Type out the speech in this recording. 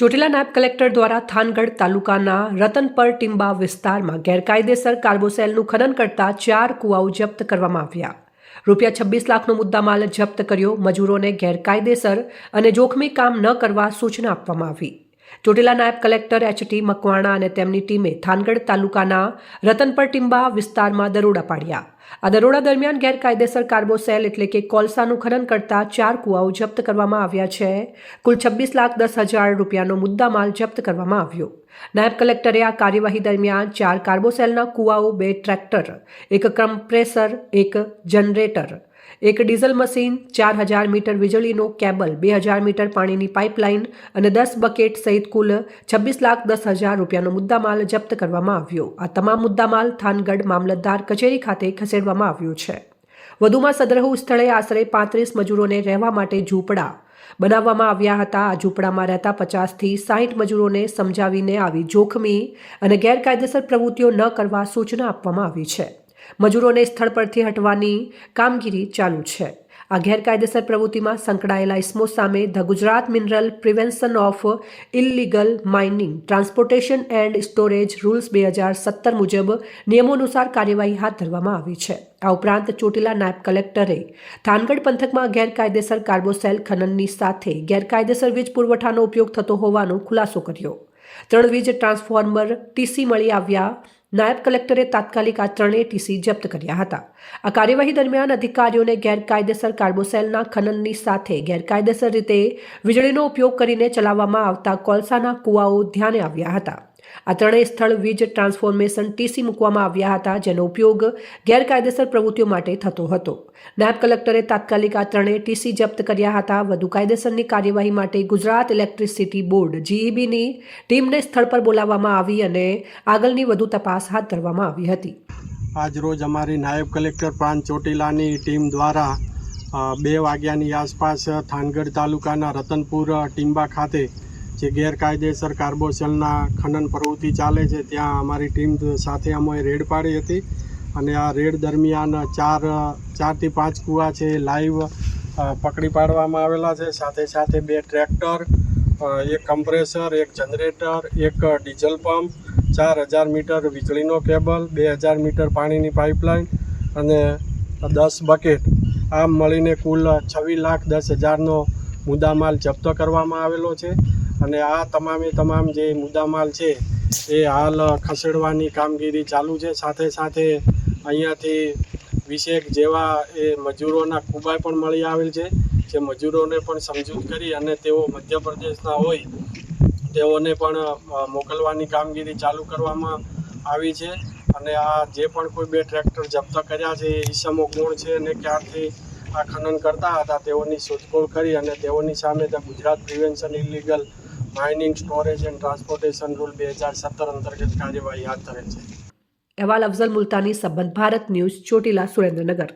ચોટીલા નાયબ કલેક્ટર દ્વારા થાનગઢ તાલુકાના રતનપર ટીંબા વિસ્તારમાં ગેરકાયદેસર કાર્બોસેલનું ખનન કરતા ચાર કુવાઓ જપ્ત કરવામાં આવ્યા. રૂપિયા છવ્વીસ લાખનો મુદ્દામાલ જપ્ત કર્યો. મજૂરોને ગેરકાયદેસર અને જોખમી કામ ન કરવા સૂચના આપવામાં આવી. ચોટીલા નાયબ કલેક્ટર એચ ટી મકવાણા અને તેમની ટીમે થાનગઢ તાલુકાના રતનપર ટીંબા વિસ્તારમાં દરોડા પાડ્યા. આ દરોડા દરમિયાન ગેરકાયદેસર કાર્બોસેલ એટલે કે કોલસાનું ખનન કરતા ચાર કુવાઓ જપ્ત કરવામાં આવ્યા છે. કુલ છવ્વીસ લાખ દસ હજાર રૂપિયાનો મુદ્દામાલ જપ્ત કરવામાં આવ્યો. નાયબ કલેક્ટરે આ કાર્યવાહી દરમિયાન ચાર કાર્બોસેલના કુવાઓ, બે ટ્રેક્ટર, એક કમ્પ્રેસર એક જનરેટર એક ડીઝલ મશીન, ચાર હજાર મીટર વીજળીનો કેબલ, બે હજાર મીટર પાણીની પાઇપલાઇન અને દસ બકેટ સહિત કુલ છવ્વીસ લાખ દસ હજાર રૂપિયાનો મુદ્દામાલ જપ્ત કરવામાં આવ્યો. આ તમામ મુદ્દામાલ થાનગઢ મામલતદાર કચેરી ખાતે ખસેડવામાં આવ્યો છે. વધુમાં સદરહુ સ્થળે આશરે પાંત્રીસ મજૂરોને રહેવા માટે ઝૂંપડા બનાવવામાં આવ્યા હતા. આ ઝૂંપડામાં રહેતા પચાસથી સાહીઠ મજૂરોને સમજાવીને આવી જોખમી અને ગેરકાયદેસર પ્રવૃત્તિઓ ન કરવા સૂચના આપવામાં આવી છે. મજૂરોને સ્થળ પરથી હટવાની કામગીરી ચાલુ છે. આ ગેરકાયદેસર પ્રવૃત્તિમાં સંકળાયેલા ઇસમો સામે the Gujarat mineral prevention of illegal mining, transportation and storage rules બે હજાર સત્તર મુજબ નિયમો અનુસાર કાર્યવાહી હાથ ધરવામાં આવી છે. આ ઉપરાંત ચોટીલા નાયબ કલેક્ટરે થાનગઢ પંથકમાં ગેરકાયદેસર કાર્બોસેલ ખનનની સાથે ગેરકાયદેસર વીજ પુરવઠાનો ઉપયોગ થતો હોવાનો ખુલાસો કર્યો. ત્રણ વીજ ટ્રાન્સફોર્મર ટીસી મળી આવ્યા નાયબ કલેક્ટરે તાત્કાલિક આ ત્રણેય ટીસી જપ્ત કર્યા હતા. આ કાર્યવાહી દરમિયાન અધિકારીઓને ગેરકાયદેસર કાર્બોસેલના ખનનની સાથે ગેરકાયદેસર રીતે વીજળીનો ઉપયોગ કરીને ચલાવવામાં આવતા કોલસાના કુવાઓ ધ્યાને આવ્યા હતા. આ ત્રણેય સ્થળ વીજ ટ્રાન્સફોર્મેશન ટીસી મૂકવામાં આવ્યા હતા, જેનો ઉપયોગ ગેરકાયદેસર પ્રવૃત્તિઓ માટે થતો હતો. નાયબ કલેક્ટરે તાત્કાલિક આ ત્રણેય ટીસી જપ્ત કર્યા હતા. વધુ કાયદેસરની કાર્યવાહી માટે ગુજરાત ઇલેક્ટ્રિસિટી બોર્ડ, જીઈબીની ટીમને સ્થળ પર બોલાવવામાં આવી અને આગળની વધુ તપાસ હાથ ધરવામાં આવી હતી. આજ રોજ અમારી નાયબ કલેક્ટર પ્રાંત ચોટીલાની ટીમ દ્વારા બે વાગ્યાની આસપાસ થાનગઢ તાલુકાના રતનપુર, ટીંબા ખાતે જે ગેરકાયદેસર કાર્બોસેલના ખનન પ્રવૃત્તિ ચાલે છે, ત્યાં અમારી ટીમ સાથે અમે રેડ પાડી હતી. અને આ રેડ દરમિયાન ચાર, ચારથી પાંચ કૂવા છે, લાઈવ પકડી પાડવામાં આવેલા છે. સાથે સાથે બે ટ્રેક્ટર એક કમ્પ્રેસર, એક જનરેટર, એક ડીઝલ પંપ, ચાર હજાર મીટર વીજળીનો કેબલ, બે હજાર મીટર પાણીની પાઇપલાઇન અને દસ બકેટ. આમ મળીને કુલ છવ્વીસ લાખ દસ હજારનો મુદ્દામાલ જપ્ત કરવામાં આવેલો છે. અને આ તમામે તમામ જે મુદ્દામાલ છે, એ હાલ ખસેડવાની કામગીરી ચાલુ છે. સાથે સાથે અહીંયાથી વિશેક જેવા એ મજૂરોના કુબાય પણ મળી આવેલ છે, જે મજૂરોને પણ સમજૂત કરી અને તેઓ મધ્યપ્રદેશના હોય, તેઓને પણ મોકલવાની કામગીરી ચાલુ કરવામાં આવી છે. અને આ જે પણ કોઈ બે ટ્રેક્ટર જપ્ત કર્યા છે, એ ઈસમો કોણ છે અને ક્યાંથી આ ખનન કરતા હતા, તેઓની શોધખોળ કરી અને તેઓની સામે the Gujarat prevention illegal mining storage and transportation rule બે હજાર સત્તર અંતર્ગત કાર્યવાહી હાથ ધરેલ છે. અહેવાલ અફઝલ મુલતાની સંબંધ, ભારત ન્યૂઝ ચોટીલા સુરેન્દ્રનગર.